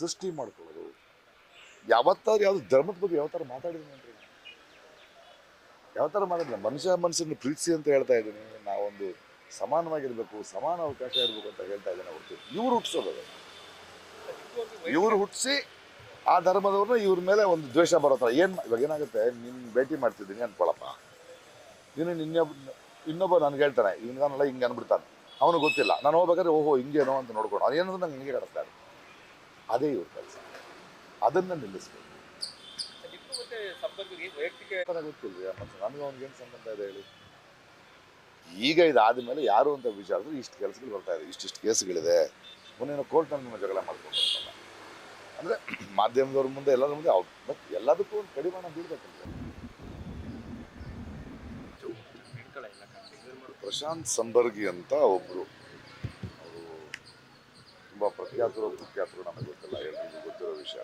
ಸೃಷ್ಟಿ ಮಾಡ್ಕೊಳ್ಳೋದು. ಯಾವತ್ತಾರು ಯಾವ್ದು ಧರ್ಮದ ಬಗ್ಗೆ ಯಾವ ಥರ ಮಾತಾಡಿದ್ದೀನಿ ಅಂತ ಯಾವ ಥರ ಮನುಷ್ಯ ಮನುಷ್ಯನ ಪ್ರೀತಿಸಿ ಅಂತ ಹೇಳ್ತಾ ಇದ್ದೀನಿ. ನಾವೊಂದು ಸಮಾನವಾಗಿರಬೇಕು, ಸಮಾನ ಅವಕಾಶ ಇರಬೇಕು ಅಂತ ಹೇಳ್ತಾ ಇದ್ದೇನೆ ಹೊರತು. ಇವ್ರು ಹುಟ್ಟಿಸೋದು ಇವರು ಹುಟ್ಟಿಸಿ ಆ ಧರ್ಮದವ್ರನ್ನ ಇವ್ರ ಮೇಲೆ ಒಂದು ದ್ವೇಷ ಬರೋ ಥರ. ಏನು ಇವಾಗ ಏನಾಗುತ್ತೆ? ನಿನ್ನ ಭೇಟಿ ಮಾಡ್ತಿದ್ದೀನಿ ಅನ್ಕೊಳಪ್ಪ. ನೀನು ಇನ್ನೊಬ್ಬ ಇನ್ನೊಬ್ಬ ನನಗೆ ಹೇಳ್ತಾನೆ, ಇವನಿಗಾನಲ್ಲ ಹಿಂಗೆ ಅನ್ಬಿಡ್ತಾನೆ. ಅವನು ಗೊತ್ತಿಲ್ಲ. ನಾನು ಹೋಗ್ಬೇಕಾದ್ರೆ, ಓಹೋ, ಹಿಂಗೇನೋ ಅಂತ ನೋಡ್ಕೊಂಡು. ಅದೇನಂದ್ರೆ ನಂಗೆ ಹಿಂಗೆ ಕಾಣಿಸ್ತಾರೆ ಅದೇ ಇವ್ರ ಕೆಲಸ. ಅದನ್ನು ನಿಲ್ಲಿಸ್ಬೇಕು. ಗೊತ್ತಿಲ್ಲ ಮತ್ತೆ ನನಗೆ ಅವ್ನಿಗೇನು ಸಂಬಂಧ ಇದೆ ಹೇಳಿ? ಈಗ ಇದಾದ್ಮೇಲೆ ಯಾರು ಅಂತ ವಿಚಾರಿದ್ರೆ ಇಷ್ಟು ಕೆಲಸಗಳು ಬರ್ತಾ ಇದೆ ಇಷ್ಟಿಷ್ಟು ಕೇಸ್ಗಳಿದೆ. ಮೊನ್ನೆ ಕೋರ್ಟ್ ನಿಮ್ಮ ಜಗಳ ಮಾಡ್ಕೊಂಡು ಅಂದರೆ ಮಾಧ್ಯಮದವ್ರ ಮುಂದೆ ಎಲ್ಲರ ಮುಂದೆ ಅವ್ರು ಬಟ್ ಎಲ್ಲದಕ್ಕೂ ಒಂದು ಕಡಿವಾಣ ಬೀಳ್ಬೇಕಂದ್ರೆ. ಪ್ರಶಾಂತ್ ಸಂಬರ್ಗಿ ಅಂತ ಒಬ್ಬರು ತುಂಬ ಪ್ರಖ್ಯಾತರು ಕುಖ್ಯಾತರು ನಮಗೆ ಗೊತ್ತಿಲ್ಲ ಎಲ್ಲರಿಗೂ ಗೊತ್ತಿರೋ ವಿಷಯ.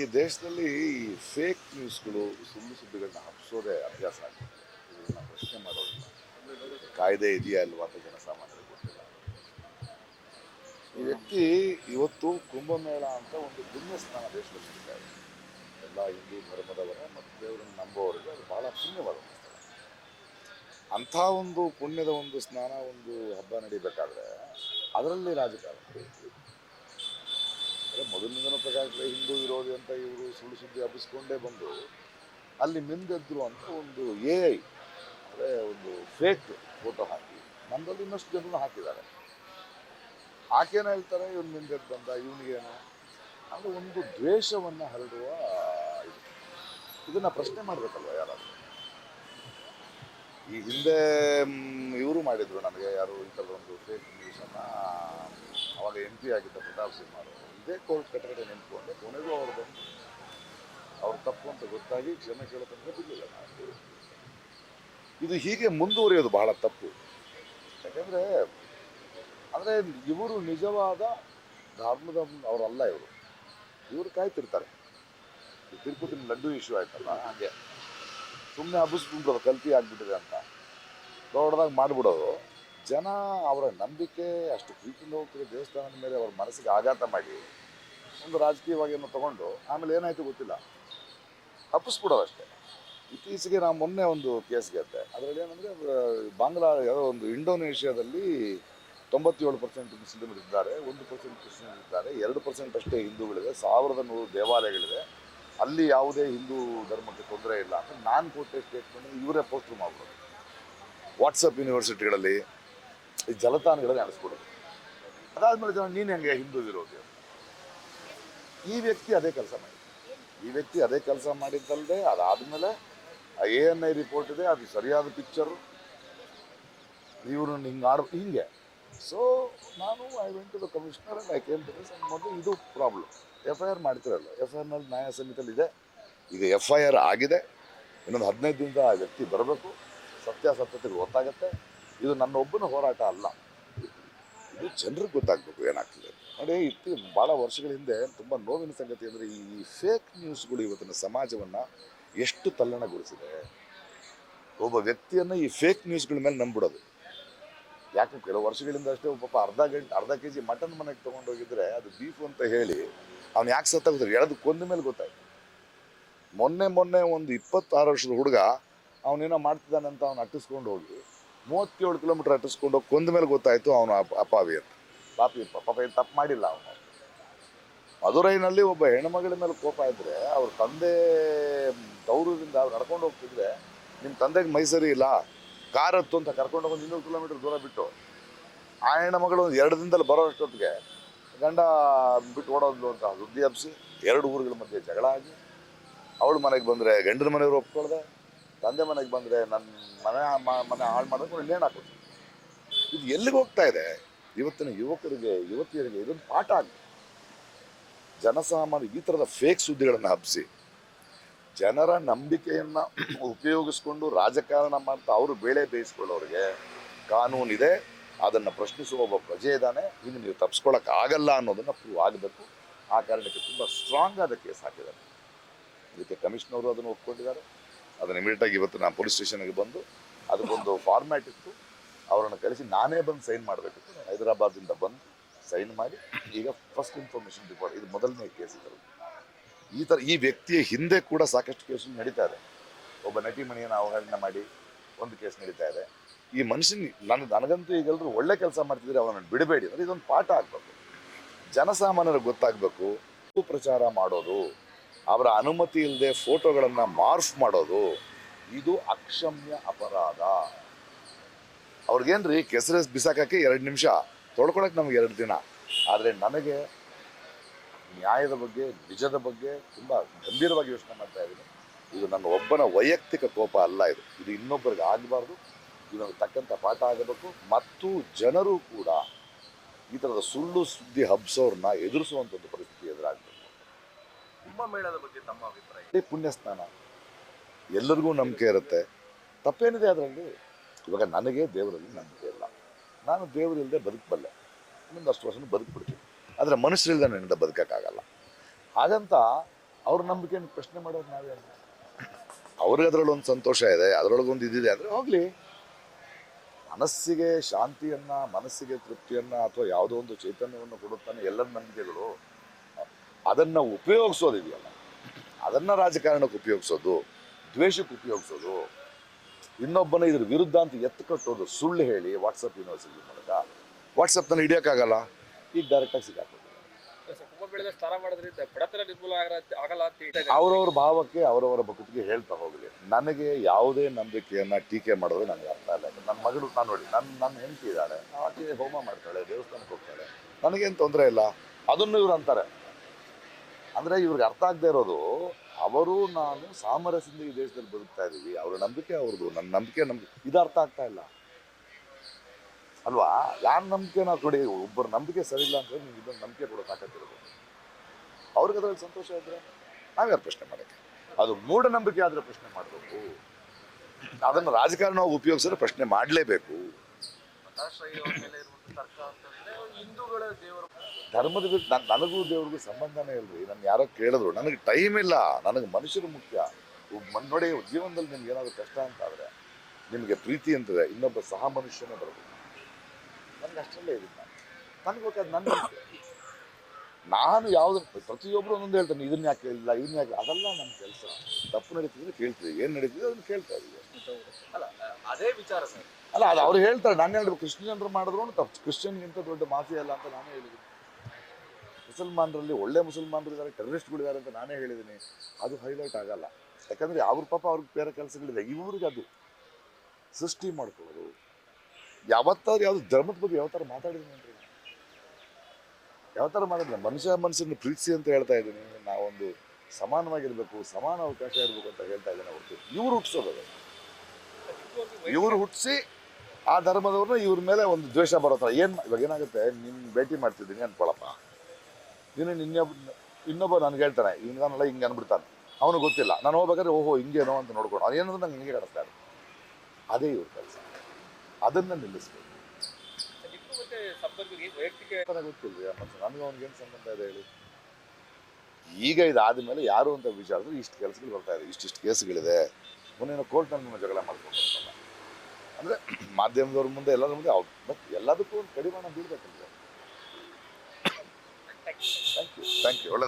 ಈ ದೇಶದಲ್ಲಿ ಈ ಫೇಕ್ ನ್ಯೂಸ್ಗಳು ಸುಳ್ಳು ಸುದ್ದಿಗಳನ್ನ ಹಬ್ಸೋದೇ ಅಭ್ಯಾಸ ಆಗಿದೆ. ಇದನ್ನ ಪ್ರಶ್ನೆ ಮಾಡೋದಿಲ್ಲ. ಕಾಯ್ದೆ ಇದೆಯಾ ಇಲ್ವಾ ಅಂತ ಜನಸಾಮಾನ್ಯರಿಗೆ ಗೊತ್ತಿಲ್ಲ. ಈ ವ್ಯಕ್ತಿ ಇವತ್ತು ಕುಂಭಮೇಳ ಅಂತ ಒಂದು ಪುಣ್ಯ ಸ್ನಾನ ದೇಶದಲ್ಲಿ ನಡೀತಾ ಇದೆ. ಎಲ್ಲ ಹಿಂದೂ ಧರ್ಮದವರ ಮತ್ತು ದೇವರನ್ನು ನಂಬುವವರಿಗೆ ಅದು ಬಹಳ ಪುಣ್ಯವಾದ ಅಂಥ ಒಂದು ಪುಣ್ಯದ ಒಂದು ಸ್ನಾನ, ಒಂದು ಹಬ್ಬ ನಡಿಬೇಕಾದ್ರೆ ಅದರಲ್ಲಿ ರಾಜಕಾರಣ. ಅಂದರೆ ಪ್ರಕಾರ ಹಿಂದೂ ವಿರೋಧಿ ಅಂತ ಇವರು ಸುಳ್ಳು ಸುದ್ದಿ ಹಬ್ಬಿಸ್ಕೊಂಡೇ ಬಂದು ಅಲ್ಲಿ ಮಿಂದೆದ್ರು ಅಂತ ಒಂದು ಎ ಐ, ಅಂದರೆ ಒಂದು ಫೇಕ್ ಫೋಟೋ ಹಾಕಿ. ನಮ್ಮಲ್ಲಿ ಇನ್ನಷ್ಟು ಜನರು ಹಾಕಿದ್ದಾರೆ. ಆಕೇನ ಹೇಳ್ತಾರೆ, ಇವ್ನು ಮಿಂದೆದ್ದು ಬಂದ, ಇವನಿಗೇನು? ಅಂದರೆ ಒಂದು ದ್ವೇಷವನ್ನು ಹರಡುವ ಇದು. ಇದನ್ನು ಪ್ರಶ್ನೆ ಮಾಡಬೇಕಲ್ವ ಯಾರಾದರೂ? ಈ ಹಿಂದೆ ಮಾಡಿದ್ರು ನನಗೆ ಯಾರು ಈ ಥರದೊಂದು ಫೇಕ್ ನ್ಯೂಸನ್ನು ಅವಾಗ ಎಂ ಪಿ ಆಗಿದ್ದ ಪ್ರತಾಪ್ ಸಿಂಹ ಅವರು. ಇದೇ ಕೋರ್ಟ್ ಕಟ್ಟಡ ನಿಂತ್ಕೊಂಡು ಕೊನೆಗೂ ಅವರು ಬಂದು ಅವ್ರು ತಪ್ಪು ಅಂತ ಗೊತ್ತಾಗಿ ಕ್ಷಮೆ ಕೇಳೋ ತನಕ ಬಿಡಲಿಲ್ಲ ನಾನು ಇದು ಹೀಗೆ ಮುಂದುವರಿಯೋದು ಬಹಳ ತಪ್ಪು. ಯಾಕಂದರೆ, ಅಂದರೆ ಇವರು ನಿಜವಾದ ಧರ್ಮದ ಅವರಲ್ಲ ಇವರು. ಇವರು ಕಾಯ್ತಿರ್ತಾರೆ. ತಿರುಪತಿ ಲಡ್ಡು ಇಶ್ಯೂ ಆಯ್ತಲ್ಲ, ಹಾಗೆ. ಸುಮ್ಮನೆ ಹಬ್ಬಿಸ್ಬಿಟ್ಟು ಕಲ್ತಿ ಆಗ್ಬಿಟ್ಟಿದೆ ಅಂತ. ದೊಡ್ಡದಾಗಿ ಮಾಡಿಬಿಡೋದು. ಜನ ಅವರ ನಂಬಿಕೆ, ಅಷ್ಟು ಪ್ರೀತಿಯಿಂದ ಹೋಗ್ತಿರೋ ದೇವಸ್ಥಾನದ ಮೇಲೆ ಅವ್ರ ಮನಸ್ಸಿಗೆ ಆಘಾತ ಮಾಡಿ ಒಂದು ರಾಜಕೀಯವಾಗಿ ಏನೋ ತಗೊಂಡು ಆಮೇಲೆ ಏನಾಯಿತು ಗೊತ್ತಿಲ್ಲ. ತಪ್ಪಿಸ್ಬಿಡೋದು ಅಷ್ಟೇ. ಇತ್ತೀಚೆಗೆ ನಾವು ಮೊನ್ನೆ ಒಂದು ಕೇಸ್ ಗೆದ್ದೆ ಅದರಲ್ಲಿ ಏನಂದರೆ ಬಾಂಗ್ಲಾ ಯಾವುದೋ ಒಂದು ಇಂಡೋನೇಷ್ಯಾದಲ್ಲಿ ತೊಂಬತ್ತೇಳು ಪರ್ಸೆಂಟ್ ಮುಸ್ಲಿಮರು ಇದ್ದಾರೆ, ಒಂದು ಪರ್ಸೆಂಟ್ ಕ್ರಿಶ್ಚಿಯನ್ ಇದ್ದಾರೆ, ಎರಡು ಪರ್ಸೆಂಟ್ ಅಷ್ಟೇ ಹಿಂದೂಗಳಿದೆ, ಸಾವಿರದ ನೂರು ದೇವಾಲಯಗಳಿದೆ. ಅಲ್ಲಿ ಯಾವುದೇ ಹಿಂದೂ ಧರ್ಮಕ್ಕೆ ತೊಂದರೆ ಇಲ್ಲ ಅಂತ ನಾನು ಕೊಟ್ಟೆ ಸ್ಟೇಟ್ಮೆಂಟ್ ಇವರೇ ಪೋಸ್ಟರ್ ಮಾಡ್ಬಿಡೋದು. ವಾಟ್ಸಪ್ ಯೂನಿವರ್ಸಿಟಿಗಳಲ್ಲಿ ಈ ಜಲತಾಣಗಳಲ್ಲಿ ಅನಿಸ್ಬಿಡೋದು ಅದಾದಮೇಲೆ ಜನ, ನೀನು ಹೆಂಗೆ ಹಿಂದೂ ವಿರೋಧಿ? ಈ ವ್ಯಕ್ತಿ ಅದೇ ಕೆಲಸ ಮಾಡಿದ ಈ ವ್ಯಕ್ತಿ ಅದೇ ಕೆಲಸ ಮಾಡಿದ್ದಲ್ಲದೆ ಅದಾದಮೇಲೆ ಎ ಎನ್ ಐ ರಿಪೋರ್ಟ್ ಇದೆ, ಅದು ಸರಿಯಾದ ಪಿಕ್ಚರು ಇವರು ಹಿಂಗೆ ಆಡ ಹಿಂಗೆ. ಸೊ ನಾನು I went to the commissioner I came to this ಮೊದಲು ಇದು ಪ್ರಾಬ್ಲಮ್ ಎಫ್ ಐ ಆರ್ ಮಾಡ್ತಿರಲ್ಲ ಎಫ್ ಐ ಆರ್ನಲ್ಲಿ ನ್ಯಾಯ ಸಮಿತಿಯಲ್ಲಿ ಇದೆ ಈಗ ಎಫ್ ಐ ಆರ್ ಆಗಿದೆ. ಇನ್ನೊಂದು ಹದಿನೈದು ದಿನದ ಆ ವ್ಯಕ್ತಿ ಬರಬೇಕು. ಸತ್ಯಾಸತ್ಯತೆಗೆ ಗೊತ್ತಾಗುತ್ತೆ. ಇದು ನನ್ನ ಒಬ್ಬನ ಹೋರಾಟ ಅಲ್ಲ. ಇದು ಜನರಿಗೆ ಗೊತ್ತಾಗಬೇಕು ಏನಾಗ್ತದೆ. ನೋಡಿ ಇತ್ತಿ ಭಾಳ ವರ್ಷಗಳ ಹಿಂದೆ ತುಂಬ ನೋವಿನ ಸಂಗತಿ ಅಂದರೆ ಈ ಫೇಕ್ ನ್ಯೂಸ್ಗಳು ಇವತ್ತಿನ ಸಮಾಜವನ್ನು ಎಷ್ಟು ತಲ್ಲಣಗೊಳಿಸಿದೆ. ಒಬ್ಬ ವ್ಯಕ್ತಿಯನ್ನು ಈ ಫೇಕ್ ನ್ಯೂಸ್ಗಳ ಮೇಲೆ ನಂಬಿಡೋದು. ಯಾಕೆ ಕೆಲವು ವರ್ಷಗಳಿಂದ ಅಷ್ಟೇ ಒಬ್ಬ ಅರ್ಧ ಗಂಟೆ, ಅರ್ಧ ಕೆ ಜಿ ಮಟನ್ ಮನೆಗೆ ತೊಗೊಂಡೋಗಿದ್ರೆ ಅದು ಬೀಫು ಅಂತ ಹೇಳಿ ಅವ್ನು ಯಾಕೆ ಸತ್ತಾಗುತ್ತಾರೆ ಎಳೆದು ಕೊಂದ ಮೇಲೆ ಗೊತ್ತಾಯ್ತು. ಮೊನ್ನೆ ಮೊನ್ನೆ ಒಂದು ಇಪ್ಪತ್ತಾರು ವರ್ಷದ ಹುಡುಗ ಅವನೇನೋ ಮಾಡ್ತಿದ್ದಾನೆ ಅಂತ ಅವ್ನು ಅಟ್ಟಿಸ್ಕೊಂಡು ಹೋಗಿ, ಮೂವತ್ತೇಳು ಕಿಲೋಮೀಟರ್ ಅಟ್ಟಿಸ್ಕೊಂಡು ಹೋಗಿ ಕೊಂದ ಮೇಲೆ ಗೊತ್ತಾಯಿತು ಅವನು ಅಪ- ಅಪಾವಿ ಅಂತ. ಪಾಪಿ, ಪಾಪ ಏನು ತಪ್ಪು ಮಾಡಿಲ್ಲ ಅವನು. ಮಧುರೈನಲ್ಲಿ ಒಬ್ಬ ಹೆಣ್ಮಗಳ ಮೇಲೆ ಕೋಪ ಇದ್ದರೆ ಅವ್ರ ತಂದೆ ದೌರ್ಯದಿಂದ ಅವ್ರು ನಡ್ಕೊಂಡು ಹೋಗ್ತಿದ್ರೆ ನಿಮ್ಮ ತಂದೆಗೆ ಮೈಸರಿ ಇಲ್ಲ, ಕಾರ್ ಅಂತ ಕರ್ಕೊಂಡು ಹೋಗಿ ಇನ್ನೂರು ಕಿಲೋಮೀಟರ್ ದೂರ ಬಿಟ್ಟು, ಆ ಹೆಣ್ಮಗಳು ಒಂದು ಎರಡು ದಿನದಲ್ಲಿ ಬರೋ ಅಷ್ಟೊತ್ತಿಗೆ ಗಂಡ ಬಿಟ್ಟು ಓಡೋದು ಅಂತ ಸುದ್ದಿ ಹಬ್ಬಿಸಿ ಎರಡು ಊರುಗಳ ಮಧ್ಯೆ ಜಗಳ ಆಗಿ, ಅವಳು ಮನೆಗೆ ಬಂದರೆ ಗಂಡನ ಮನೆಯವರು ಒಪ್ಕೊಳ್ದೆ. ತಂದೆ ಮನೆಗೆ ಬಂದರೆ ನನ್ನ ಮನೆ ಮನೆ ಹಾಳು ಮಾಡೋದು ಏನು ಹಾಕೋದು ಇದು ಎಲ್ಲಿಗೆ ಹೋಗ್ತಾ ಇದೆ? ಇವತ್ತಿನ ಯುವಕರಿಗೆ, ಯುವತಿಯರಿಗೆ ಇದೊಂದು ಪಾಠ ಆಗಿದೆ ಜನಸಾಮಾನ್ಯ ಈ ಥರದ ಫೇಕ್ ಸುದ್ದಿಗಳನ್ನು ಹಬ್ಬಿಸಿ ಜನರ ನಂಬಿಕೆಯನ್ನು ಉಪಯೋಗಿಸ್ಕೊಂಡು ರಾಜಕಾರಣ ಮಾಡ್ತಾ ಅವರು ಬೇಳೆ ಬೇಯಿಸ್ಕೊಳ್ಳೋರಿಗೆ ಕಾನೂನಿದೆ ಅದನ್ನು ಪ್ರಶ್ನಿಸುವ ಒಬ್ಬ ಪ್ರಜೆ ಇದ್ದಾನೆ. ಇನ್ನು ನೀವು ತಪ್ಪಿಸ್ಕೊಳಕ್ಕೆ ಆಗಲ್ಲ ಅನ್ನೋದನ್ನು ಪ್ರೂವ್ ಆಗಬೇಕು. ಆ ಕಾರಣಕ್ಕೆ ತುಂಬ ಸ್ಟ್ರಾಂಗ್ ಆದ ಕೇಸ್ ಹಾಕಿದ್ದಾರೆ. ಇದಕ್ಕೆ ಕಮಿಷನರು ಅದನ್ನು ಒಪ್ಕೊಂಡಿದ್ದಾರೆ. ಅದನ್ನು ಇಮಿಡಿಯೇಟಾಗಿ ಇವತ್ತು ನಾನು ಪೊಲೀಸ್ ಸ್ಟೇಷನ್ಗೆ ಬಂದು ಅದಕ್ಕೊಂದು ಫಾರ್ಮ್ಯಾಟ್ ಇತ್ತು ಅವರನ್ನು ಕಳಿಸಿ ನಾನೇ ಬಂದು ಸೈನ್ ಮಾಡಬೇಕಿತ್ತು ಹೈದರಾಬಾದಿಂದ ಬಂದು ಸೈನ್ ಮಾಡಿ ಈಗ ಫಸ್ಟ್ ಇನ್ಫಾರ್ಮೇಷನ್ ರಿಪೋರ್ಟ್ ಇದು ಮೊದಲನೇ ಕೇಸ್ ಇದ್ದರು ಈ ಥರ ಈ ವ್ಯಕ್ತಿಯ ಹಿಂದೆ ಕೂಡ ಸಾಕಷ್ಟು ಕೇಸು ನಡೀತಾ ಇದೆ ಒಬ್ಬ ನಟಿ ಮಣಿಯನ್ನು ಅವಹೇಳನ ಮಾಡಿ ಒಂದು ಕೇಸ್ ನಡೀತಾ ಇದೆ. ಈ ಮನುಷ್ಯನ ನನ್ನ ನನಗಂತೂ ಈಗೆಲ್ಲರೂ ಒಳ್ಳೆ ಕೆಲಸ ಮಾಡ್ತಿದ್ರೆ ಅವನನ್ನು ಬಿಡಬೇಡಿ. ಅಂದರೆ ಇದೊಂದು ಪಾಠ ಆಗಬೇಕು. ಜನಸಾಮಾನ್ಯರಿಗೆ ಗೊತ್ತಾಗಬೇಕು. ಪ್ರಚಾರ ಮಾಡೋದು. ಅವರ ಅನುಮತಿ ಇಲ್ಲದೆ ಫೋಟೋಗಳನ್ನು ಮಾರ್ಫ್ ಮಾಡೋದು, ಇದು ಅಕ್ಷಮ್ಯ ಅಪರಾಧ. ಅವ್ರಿಗೇನ್ರಿ ಕೆಸರೆ ಬಿಸಾಕಕ್ಕೆ ಎರಡು ನಿಮಿಷ ತೊಳ್ಕೊಳಕ್ಕೆ ನಮ್ಗೆ ಎರಡು ದಿನ. ಆದರೆ ನನಗೆ ನ್ಯಾಯದ ಬಗ್ಗೆ, ನಿಜದ ಬಗ್ಗೆ ತುಂಬ ಗಂಭೀರವಾಗಿ ಯೋಚನೆ ಮಾಡ್ತಾ ಇದ್ದೀನಿ. ಇದು ನನ್ನ ಒಬ್ಬನ ವೈಯಕ್ತಿಕ ಕೋಪ ಅಲ್ಲ ಇದು. ಇದು ಇನ್ನೊಬ್ಬರಿಗೆ ಆಗಬಾರ್ದು. ಇದನ್ನು ತಕ್ಕಂಥ ಪಾಠ ಆಗಬೇಕು. ಮತ್ತು ಜನರು ಕೂಡ ಈ ಥರದ ಸುಳ್ಳು ಸುದ್ದಿ ಹಬ್ಸೋರನ್ನ ಎದುರಿಸುವಂಥದ್ದು ಪರಿಸ್ಥಿತಿ ಕುಂಭಮೇಳದ ಬಗ್ಗೆ ತಮ್ಮ ಅಭಿಪ್ರಾಯ? ಇದೆ ಪುಣ್ಯ ಸ್ನಾನ ಎಲ್ಲರಿಗೂ ನಂಬಿಕೆ ಇರುತ್ತೆ. ತಪ್ಪೇನಿದೆ ಅದರಲ್ಲಿ? ಇವಾಗ ನನಗೆ ದೇವರಲ್ಲಿ ನಂಬಿಕೆ ಇಲ್ಲ. ನಾನು ದೇವರಿಲ್ಲದೆ ಬದುಕಬಲ್ಲೆ. ಇನ್ನೊಂದಷ್ಟು ವರ್ಷನೂ ಬದುಕ್ಬಿಡ್ತೀನಿ. ಆದರೆ ಮನುಷ್ಯರಿಲ್ಲದೆ ನನ್ನಿಂದ ಬದುಕೋಕ್ಕಾಗಲ್ಲ. ಹಾಗಂತ ಅವ್ರ ನಂಬಿಕೆಯನ್ನು ಪ್ರಶ್ನೆ ಮಾಡೋದು ನಾವೇ ಅಲ್ಲ ಅವ್ರಿಗೆ ಅದರಲ್ಲಿ ಒಂದು ಸಂತೋಷ ಇದೆ ಅದರೊಳಗೊಂದು ಇದಿದೆ ಅಂದರೆ ಹೋಗಲಿ. ಮನಸ್ಸಿಗೆ ಶಾಂತಿಯನ್ನ, ಮನಸ್ಸಿಗೆ ತೃಪ್ತಿಯನ್ನ ಅಥವಾ ಯಾವುದೋ ಒಂದು ಚೈತನ್ಯವನ್ನು ಕೊಡುತ್ತಾನೆ ಎಲ್ಲರ ನಂಬಿಕೆಗಳು. ಅದನ್ನು ಉಪಯೋಗಿಸೋದಿದೆಯಲ್ಲ ಅದನ್ನು ರಾಜಕಾರಣಕ್ಕೆ ಉಪಯೋಗಿಸೋದು, ದ್ವೇಷಕ್ಕೆ ಉಪಯೋಗಿಸೋದು, ಇನ್ನೊಬ್ಬನ ಇದ್ರ ವಿರುದ್ಧ ಅಂತ ಎತ್ತು ಕಟ್ಟೋದು ಸುಳ್ಳು ಹೇಳಿ ವಾಟ್ಸಪ್ ಯೂನಿವರ್ಸಿಟಿ ಮೂಲಕ. ವಾಟ್ಸಪ್ನಲ್ಲಿ ಹಿಡಿಯೋಕ್ಕಾಗಲ್ಲ. ಈಗ ಡೈರೆಕ್ಟಾಗಿ ಸಿಗಾಕೋದು ಅವರವ್ರ ಭಾವಕ್ಕೆ, ಅವರವರ ಬಕುತಿಗೆ ಹೇಳ್ತಾ ಹೋಗಲಿ. ನನಗೆ ಯಾವುದೇ ನಂಬಿಕೆಯನ್ನ ಟೀಕೆ ಮಾಡೋದು ನನಗೆ ಅರ್ಥ ಇಲ್ಲ. ನನ್ನ ಮಗಳು, ನಾನು ನೋಡಿ ನನ್ನ ನನ್ನ ಹೆಂಡತಿ ಇದ್ದಾಳೆ. ಆಕೆ ಹೋಮ ಮಾಡ್ತಾಳೆ, ದೇವಸ್ಥಾನಕ್ಕೆ ಹೋಗ್ತಾಳೆ. ನನಗೇನು ತೊಂದರೆ ಇಲ್ಲ. ಅದನ್ನು ಇವ್ರು ಅಂತಾರೆ. ಅಂದರೆ ಇವ್ರಿಗೆ ಅರ್ಥ ಆಗದೆ ಇರೋದು, ಅವರು ನಾನು ಸಾಮರಸ್ಯದಿಂದ ಈ ದೇಶದಲ್ಲಿ ಬದುಕ್ತಾ ಇದ್ದೀವಿ ಅವರ ನಂಬಿಕೆ ಅವ್ರದ್ದು ನನ್ನ ನಂಬಿಕೆ ನಮ್ಗೆ, ಇದು ಅರ್ಥ ಆಗ್ತಾ ಇಲ್ಲ. ಅಲ್ವಾ? ಯಾರ ನಂಬಿಕೆ ನಾವು ಕೊಡಿ, ಒಬ್ಬರ ನಂಬಿಕೆ ಸರಿ ಇಲ್ಲ ಅಂತ ನೀವು ಇದೊಂದು ನಂಬಿಕೆ ಕೊಡೋ ತಾಕತ್ತಿರ್ಬೋದು ಅವ್ರಿಗೆ ಅದ್ರಲ್ಲಿ ಸಂತೋಷ ಇದ್ರೆ ನಾವ್ಯಾರು ಪ್ರಶ್ನೆ ಮಾಡಕ್ಕೆ? ಅದು ಮೂಢನಂಬಿಕೆ ಆದ್ರೆ ಪ್ರಶ್ನೆ ಮಾಡಬೇಕು. ಅದನ್ನು ರಾಜಕಾರಣ ಉಪಯೋಗಿಸಿದ್ರೆ ಪ್ರಶ್ನೆ ಮಾಡಲೇಬೇಕು. ಧರ್ಮದ ಬಿಟ್ಟು ನನ್- ನನಗೂ ದೇವ್ರಿಗೂ ಸಂಬಂಧನೇ ಇಲ್ರಿ. ನನ್ನ ಯಾರೋ ಕೇಳಿದ್ರು. ನನಗೆ ಟೈಮ್ ಇಲ್ಲ. ನನಗೆ ಮನುಷ್ಯರು ಮುಖ್ಯ. ನೋಡಿ ಜೀವನದಲ್ಲಿ ನಿಮ್ಗೆ ಏನಾದರೂ ಕಷ್ಟ ಅಂತ ಆದ್ರೆ ನಿಮಗೆ ಪ್ರೀತಿ ಅಂತದೆ ಇನ್ನೊಬ್ಬ ಸಹ ಮನುಷ್ಯನೇ ಬರಬೇಕು. ನನಗೆ ಅಷ್ಟರಲ್ಲೇ ಇದೆ ನಾನು ನನಗೆ ಬೇಕಾದ ನನ್ನ. ನಾನು ಯಾವ್ದು ಪ್ರತಿಯೊಬ್ಬರು ಒಂದೊಂದು ಹೇಳ್ತಾನೆ ಇದನ್ನ ಯಾಕೆ ಕೇಳಿಲ್ಲ? ಇದನ್ನ ಯಾಕೆ ಅದೆಲ್ಲ ನನ್ನ ಕೆಲಸ. ತಪ್ಪು ನಡೀತಿದ್ರೆ ಕೇಳ್ತೀವಿ. ಏನು ನಡೀತಿದೆ ಅದನ್ನ ಕೇಳ್ತಾ ಇದೀವಿ ಅಲ್ಲ, ಅದೇ ವಿಚಾರ ಸರ್. ಅಲ್ಲ, ಅದು ಅವ್ರು ಹೇಳ್ತಾರೆ, ನಾನು ಹೇಳಿದ್ರು ಜನರು ಮಾಡಿದ್ರು ತಪ್ಪು ಕ್ರಿಶ್ಚಿಯನ್ಗಿಂತ ದೊಡ್ಡ ಮಾಫಿಯಾ ಅಲ್ಲ ಅಂತ ನಾನೇ ಹೇಳಿದ್ದೀನಿ. ಮುಸಲ್ಮಾನರಲ್ಲಿ ಒಳ್ಳೆ ಮುಸಲ್ಮಾನರು ಇದ್ದಾರೆ ಟೆರರಿಸ್ಟ್ಗಳಿದ್ದಾರೆ ಅಂತ ನಾನೇ ಹೇಳಿದ್ದೀನಿ. ಅದು ಹೈಲೈಟ್ ಆಗಲ್ಲ. ಯಾಕಂದರೆ ಅವ್ರ ಪಾಪ ಅವ್ರಿಗೆ ಬೇರೆ ಕೆಲಸಗಳಿದೆ. ಇವ್ರಿಗೆ ಅದು ಸೃಷ್ಟಿ ಮಾಡ್ಕೊಳ್ಳೋದು. ಯಾವತ್ತಾದ್ರು ಯಾವ್ದು ಧರ್ಮದ ಬಗ್ಗೆ ಯಾವ ಥರ ಮಾತಾಡಿದ್ದೀನಿ ಹೇಳಿ. ಯಾವ ಥರ ಮಾತಾಡಿಲ್ಲ ಮನುಷ್ಯ ಮನುಷ್ಯನ ಪ್ರೀತಿಸಿ ಅಂತ ಹೇಳ್ತಾ ಇದ್ದೀನಿ. ನಾವೊಂದು ಸಮಾನವಾಗಿರಬೇಕು, ಸಮಾನ ಅವಕಾಶ ಇರಬೇಕು ಅಂತ ಹೇಳ್ತಾ ಇದ್ದೀನಿ ಅವ್ರದ್ದು ಇವ್ರು ಹುಟ್ಟಿಸೋದು ಇವ್ರು ಹುಟ್ಟಿಸಿ ಆ ಧರ್ಮದವ್ರನ್ನ ಇವ್ರ ಮೇಲೆ ಒಂದು ದ್ವೇಷ ಬರೋ ಥರ ಏನು ಇವಾಗ ಏನಾಗುತ್ತೆ? ನಿನ್ನ ಭೇಟಿ ಮಾಡ್ತಿದ್ದೀನಿ ಅನ್ಕೊಳಪ್ಪ. ನೀನು ನಿನ್ನ ಇನ್ನೊಬ್ಬ ನನಗೆ ಹೇಳ್ತಾನೆ ಇವನಿಗಾನಲ್ಲ ಹಿಂಗೆ ಅನ್ಬಿಡ್ತಾನೆ. ಅವನು ಗೊತ್ತಿಲ್ಲ. ನಾನು ಹೋಗ್ಬೇಕಾದ್ರೆ ಓಹೋ ಹಿಂಗೇನೋ ಅಂತ ನೋಡ್ಕೊಂಡು. ಅದೇನಂದ್ರೆ ನಂಗೆ ಹಿಂಗೆ ಕಾಣಿಸ್ತಾ ಇರೋದು ಅದೇ ಇವ್ರ ಕೆಲಸ. ಅದನ್ನ ನಿಲ್ಲಿಸ್ಬೇಕು. ಗೊತ್ತಿಲ್ಲ ನನಗೆ ಅವ್ನಿಗೇನು ಸಂಬಂಧ ಇದೆ ಹೇಳಿ. ಈಗ ಇದಾದ ಮೇಲೆ ಯಾರು ಅಂತ ವಿಚಾರಿಸಿದ್ರೆ ಇಷ್ಟು ಕೆಲಸಗಳು ಬರ್ತಾ ಇದೆ ಇಷ್ಟಿಷ್ಟು ಕೇಸ್ಗಳಿದೆ. ಮೊನ್ನೆ ಕೋರ್ಟ್ನಲ್ಲಿ ನನ್ನ ಜಗಳ ಮಾಡ್ಕೊಂಡು ಅಂದರೆ ಮಾಧ್ಯಮದವ್ರ ಮುಂದೆ ಎಲ್ಲರ ಮುಂದೆ ಅವ್ರು ಬಟ್ ಎಲ್ಲದಕ್ಕೂ ಒಂದು ಕಡಿವಾಣ ಬೀಳ್ಬೇಕಂದ್ರೆ ಥ್ಯಾಂಕ್ ಯು ಥ್ಯಾಂಕ್ ಯು ಒಳ್ಳೆದಾಗ